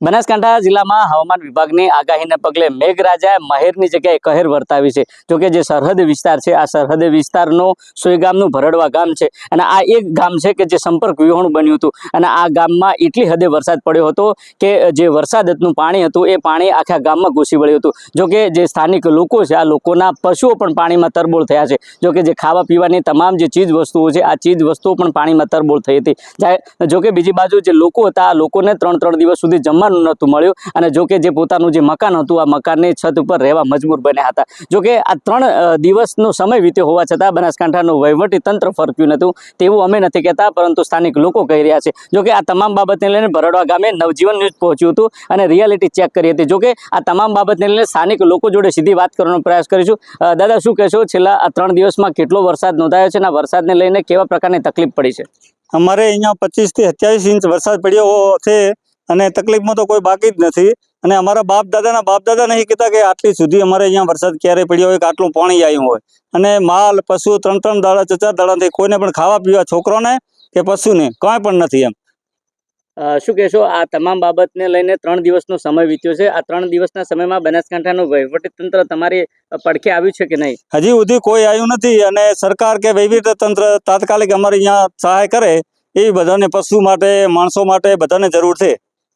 બનાસકાંઠા જિલ્લામાં હવામાન વિભાગની આગાહીને પગલે મેઘરાજાએ મહેરની જગ્યાએ કહેર વર્તાવી છે. જોકે જે સરહદ વિસ્તાર છે, આ સરહદ વિસ્તારનો સોયગામનું ભરડવા ગામ છે અને આ એક ગામ છે કે જે સંપર્ક વિહોણું બન્યું હતું. અને આ ગામમાં એટલી હદે વરસાદ પડ્યો હતો કે જે વરસાદનું પાણી હતું, એ પાણી આખા ગામમાં ઘૂસી વળ્યું હતું. જોકે જે સ્થાનિક લોકો છે, આ લોકોના પશુઓ પણ પાણીમાં તરબોળ થયા છે. જોકે જે ખાવા પીવાની તમામ જે ચીજ વસ્તુઓ છે, આ ચીજ વસ્તુઓ પણ પાણીમાં તરબોળ થઈ હતી. જોકે બીજી બાજુ જે લોકો હતા, આ લોકોને ત્રણ ત્રણ દિવસ સુધી જમવાનું નહોતું મળ્યું. અને જોકે જે પોતાનું જે મકાન હતું, આ મકાનની છત ઉપર રહેવા મજબૂર બન્યા હતા. જોકે આ ત્રણ દિવસનો સમય વીત્યો હોવા છતાં બનાસકાંઠાનું વહીવટી તંત્ર ફરક્યું નહોતું. તેવું અમે નથી કહેતા, પરંતુ સ્થાનિક લોકો કહી રહ્યા છે. જોકે આ તમામ બાબતને લઈને ભરડવા ગામે નવજીવન ન્યૂઝ પહોંચ્યું હતું અને રિયાલિટી ચેક કરી હતી. જોકે આ તમામ બાબતને લઈને સ્થાનિક લોકો જોડે સીધી વાત કરવાનો પ્રયાસ કરીશું. દાદા, શું કહેશો? છેલ્લા આ ત્રણ દિવસમાં કેટલો વરસાદ નોંધાયો છે અને વરસાદને લઈને કેવા પ્રકારની તકલીફ પડી છે? અમારે અહીંયા પચીસથી સત્યાવીસ ઇંચ વરસાદ પડ્યો છે. અને તકલીફમાં તો કોઈ બાકી જ નથી. અને અમારા બાપ દાદાના બાપ દાદા નહીં કહેતા કે આટલી સુધી અમારે અહીંયા વરસાદ ક્યારે પડ્યો હોય કે આટલું પાણી આવ્યું હોય. અને માલ પશુ ત્રણ ત્રણ દાડા ચાર ચાર દાડાથી કોઈને પણ ખાવા પીવા છોકરોને કે પશુને કાંઈ પણ નથી એમ. શું કહેશો? આ તમામ બાબતને લઈને ત્રણ દિવસનો સમય વીત્યો છે. આ ત્રણ દિવસના સમયમાં બનાસકાંઠાનું તંત્ર તમારી પડખે આવ્યું છે કે નહીં? હજી સુધી કોઈ આવ્યું નથી અને સરકાર કે તંત્ર તાત્કાલિક અમારે અહીંયા સહાય કરે એ બધાને પશુ માટે માણસો માટે બધાને જરૂર છે.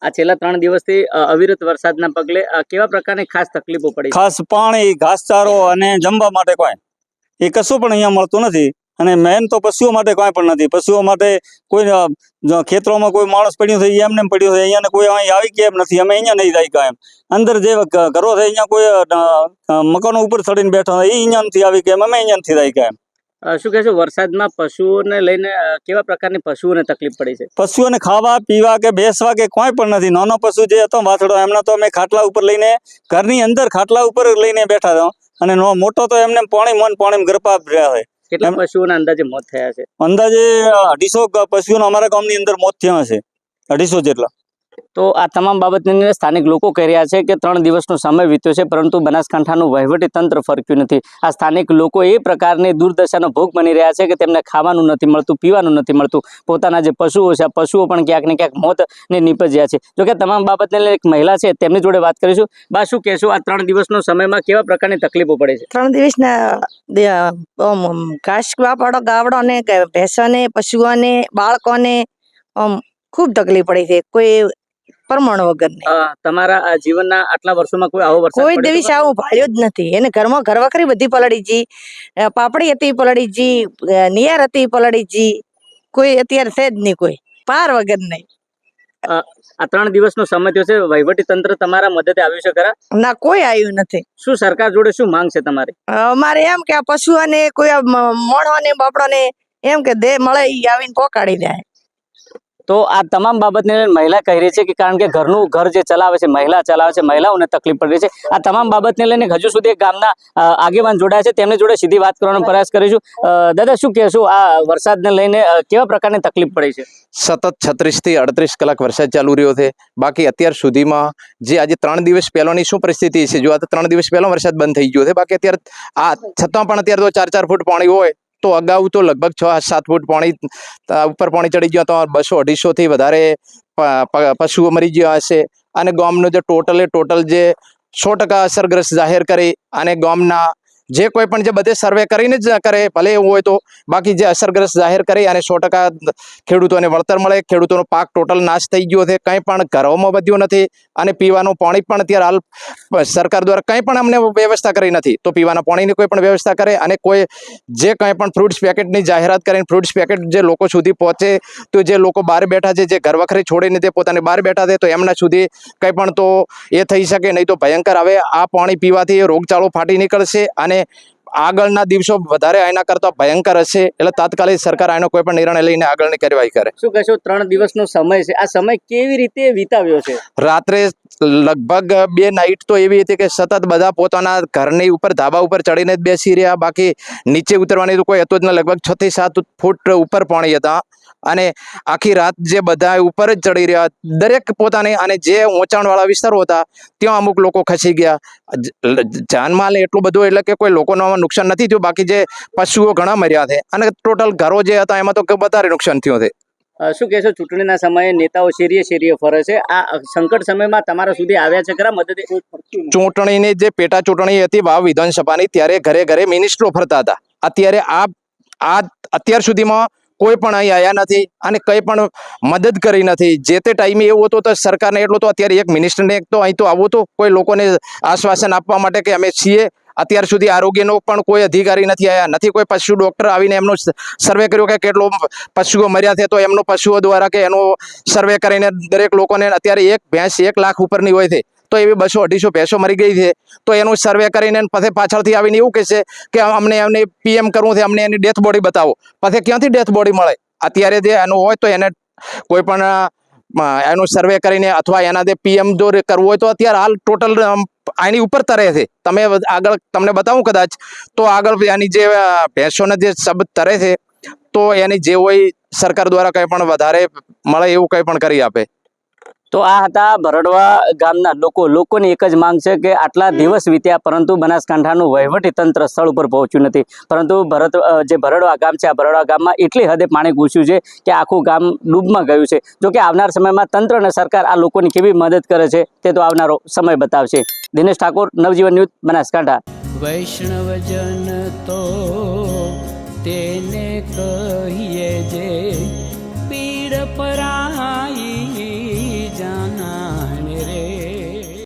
આ છેલ્લા ત્રણ દિવસથી અવિરત વરસાદના પગલે કેવા પ્રકારની ખાસ તકલીફો પડી? ખાસ પાણી, ઘાસચારો અને જમવા માટે કોઈ? એ કશું પણ અહીંયા મળતું નથી. અને મેન તો પશુઓ માટે કોઈ પણ નથી. પશુઓ માટે કોઈ ખેતરોમાં કોઈ માણસ પડ્યું છે એમને એમ પડ્યું છે અહીંયા કોઈ અહીં આવી કેમ નથી. અમે અહીંયા નહીં જાય કાંઈ અંદર જે ઘરો છે, અહીંયા કોઈ મકાનો ઉપર ચડીને બેઠા એ અહીંયા નથી આવી કેમ અમે અહીંયા નથી જાય કાંઈ શું કહેશો? વરસાદમાં પશુઓને લઈને કેવા પ્રકારની પશુઓને તકલીફ પડી છે? પશુઓને ખાવા પીવા કે બેસવા કે કોઈ પણ નથી. નાનો પશુ જે હતો વાછડો એમને તો અમે ખાટલા ઉપર લઈને ઘરની અંદર ખાટલા ઉપર લઈને બેઠા હતા. અને નો મોટો તો એમને પાણી મન પાણી ગરપા રહ્યા છે. કેટલા પશુઓના અંદાજે મોત થયા છે? અંદાજે અઢીસો પશુઓના પશુઓનો અમારા ગામની અંદર મોત થયા છે. અઢીસો જેટલા. તો આ તમામ બાબતની અંદર સ્થાનિક લોકો કહી રહ્યા છે કે ત્રણ દિવસનો સમય વીત્યો છે, પરંતુ બનાસકાંઠાનું વહીવટી તંત્ર ફરક્યું નથી. આ સ્થાનિક લોકો એ પ્રકારની દુર્દશાનો ભોગ બની રહ્યા છે કે તેમને ખાવાનું નથી મળતું, પીવાનું નથી મળતું. પોતાના જે પશુઓ છે, આ પશુઓ પણ ક્યાંક ને ક્યાંક મોતને નીપજ્યા છે. જોકે તમામ બાબતને એક મહિલા છે, તેમની જોડે વાત કરીશું. બા, શું કહેશો? આ ત્રણ દિવસનો સમયમાં કેવા પ્રકારની તકલીફો પડે છે? ત્રણ દિવસના ઘાસ વાપડો ગાવડોને ભેંસોને, પશુઓને, બાળકોને ખૂબ તકલીફ પડી છે. કોઈ પરમાણ વગર તમારા જીવનના આટલા વર્ષોમાં કોઈ આવો વરસાદ કોઈ દિવસ ખરો? ભાળ્યો જ નથી. એને ઘરમાં ઘરવખરી બધી પલળીજી પાપડી હતી પલળીજી નિયાર હતી પલળીજી કોઈ અત્યારે છે જ નહીં કોઈ. પાર વગર નહીં. આ ત્રણ દિવસનો સમય થયો છે. વહીવટી તંત્ર તમારા મદદે આવ્યું છે ખરા? ના કોઈ આવ્યું નથી. શું સરકાર જોડે શું માંગ છે તમારી? અમારે એમ કે આ પશુઓને કોઈ મોણોને બાપડોને એમ કે દે મળે આવીને પોકાડી જાય તો આ તમામ બાબતને મહિલા કહી રહી છે કે કારણ કે ઘરનું ઘર જે ચલાવે છે, મહિલા ચલાવે છે, મહિલાઓને તકલીફ પડી રહી છે. આ તમામ બાબતને લઈને હજુ સુધી ગામના આગેવાન જોડાયા છે. તેમની જોડે સીધી વાત કરવાનો પ્રયાસ કરીશું. દાદા, શું કહેશું? આ વરસાદને લઈને કેવા પ્રકારની તકલીફ પડી છે? સતત છત્રીસથી અડત્રીસ કલાક વરસાદ ચાલુ રહ્યો છે. બાકી અત્યાર સુધીમાં જે આજે ત્રણ દિવસ પહેલાની શું પરિસ્થિતિ છે? જો આ તો ત્રણ દિવસ પહેલા વરસાદ બંધ થઈ ગયો છે. બાકી અત્યારે આ, છતાં પણ અત્યારે તો ચાર ચાર ફૂટ પાણી હોય. તો અગાઉ તો લગભગ છ સાત ફૂટ પાણી ઉપર પાણી ચડી ગયો તો બસો અઢીસોથી વધારે પશુઓ મરી ગયા હશે. અને ગામનું જે ટોટલે ટોટલ જે સો ટકા અસરગ્રસ્ત જાહેર કરી અને ગામના જે કોઈ પણ જે બધે સર્વે કરીને જ કરે, ભલે એવું હોય તો બાકી જે અસરગ્રસ્ત જાહેર કરી અને સો ખેડૂતોને વળતર મળે, ખેડૂતોનો પાક ટોટલ નાશ થઈ ગયો છે, કંઈ પણ ઘરોમાં વધ્યું નથી અને પીવાનું પાણી પણ અત્યારે હાલ સરકાર દ્વારા કંઈ પણ અમને વ્યવસ્થા કરી નથી. તો પીવાના પાણીની કોઈ પણ વ્યવસ્થા કરે અને કોઈ જે કંઈ પણ ફ્રૂટ્સ પેકેટની જાહેરાત કરીને ફ્રૂટ્સ પેકેટ જે લોકો સુધી પહોંચે, તો જે લોકો બહાર બેઠા છે, જે ઘર વખરી છોડીને તે પોતાને બહાર બેઠા છે, તો એમના સુધી કંઈ પણ તો એ થઈ શકે, નહીં તો ભયંકર. હવે આ પાણી પીવાથી રોગચાળો ફાટી નીકળશે અને આગળના દિવસો વધારે આના કરતા ભયંકર હશે. એટલે તાત્કાલિક સરકાર આનો કોઈ પણ નિર્ણય લઈને આગળની કાર્યવાહી કરે. શું કહેશો ત્રણ દિવસનો સમય છે. આ સમય કેવી રીતે વિતાવ્યો છે? રાત્રે લગભગ બે નાઇટ તો એવી હતી કે સતત બધા પોતાના ઘરની ઉપર ધાબા ઉપર ચડીને જ બેસી રહ્યા. બાકી નીચે ઉતરવાની તો કોઈ હતું જ ન. લગભગ છ થી સાત ફૂટ ઉપર પાણી હતા. અને આખી રાત જે બધા ઉપર જ ચડી રહ્યા દરેક પોતાને અને જે ઊંચાણવાળા વિસ્તારો હતા ત્યાં અમુક લોકો ખસી ગયા. જાનમાલ એટલું બધું એટલે કે કોઈ લોકોનું નુકસાન નથી થયું બાકી જે પશુઓ ઘણા મર્યા છે. અને ટોટલ ઘરો જે હતા એમાં તો વધારે નુકસાન થયું છે. શું કહેશો? ચૂંટણીના સમયે નેતાઓ શેરીએ શેરીએ ફરે છે. આ સંકટ સમયમાં તમારા સુધી આવ્યા છે ખરા? મદદ ચૂંટણીની જે પેટા ચૂંટણી હતી વાવ વિધાનસભાની ત્યારે ઘરે ઘરે મિનિસ્ટરો ફરતા હતા. અત્યારે આ આ અત્યાર સુધીમાં કોઈ પણ અહીં આવ્યા નથી અને કંઈ પણ મદદ કરી નથી. જે તે ટાઈમે એવું હતું તો સરકારને એટલું તો અત્યારે એક મિનિસ્ટરને એક તો અહીં તો આવું હતું કોઈ લોકોને આશ્વાસન આપવા માટે કે અમે છીએ. અત્યાર સુધી આરોગ્યનો પણ કોઈ અધિકારી નથી આવ્યા નથી કોઈ પશુ ડૉક્ટર આવીને એમનો સર્વે કર્યો કે કેટલો પશુઓ મર્યા છે તો એમનો પશુઓ દ્વારા કે એનો સર્વે કરીને દરેક લોકોને અત્યારે એક ભેંસ એક લાખ ઉપરની હોય છે. તો એવી બસો અઢીસો ભેંસો મરી ગઈ છે. તો એનું સર્વે કરીને પછી પાછળથી આવીને એવું કહેશે કે અમને એમને પીએમ કરવું છે, અમને એની ડેથ બોડી બતાવો. પછી ક્યાંથી ડેથ બોડી મળે? અત્યારે જે એનું હોય તો એને કોઈ પણ એનું સર્વે કરીને અથવા એના જે પીએમ જો કરવું હોય તો અત્યારે હાલ ટોટલ આની ઉપર તરે છે. તમે આગળ તમને બતાવું કદાચ. તો આગળ એની જે ભેંસોને જે શબ્દ તરે છે, તો એની જે હોય સરકાર દ્વારા કંઈ પણ વધારે મળે એવું કંઈ પણ કરી આપે. તો આ હતા ભરડવા ગામના લોકો. લોકોની એક જ માંગ છે કે આટલા દિવસ વીત્યા પરંતુ બનાસકાંઠાનું વહીવટી તંત્ર સ્થળ ઉપર પહોંચ્યું નથી. પરંતુ ભરત જે ભરડવા ગામ છે, આ ભરડવા ગામમાં એટલી હદે પાણી ઘૂસ્યું છે કે આખું ગામ ડૂબમાં ગયું છે. જો કે આવનાર સમયમાં તંત્ર અને સરકાર આ લોકોની કેવી મદદ કરે છે તે તો આવનારો સમય બતાવશે. દિનેશ ઠાકોર, નવજીવન ન્યૂઝ, બનાસકાંઠા. વૈષ્ણવજન તો તેને કહીએ જે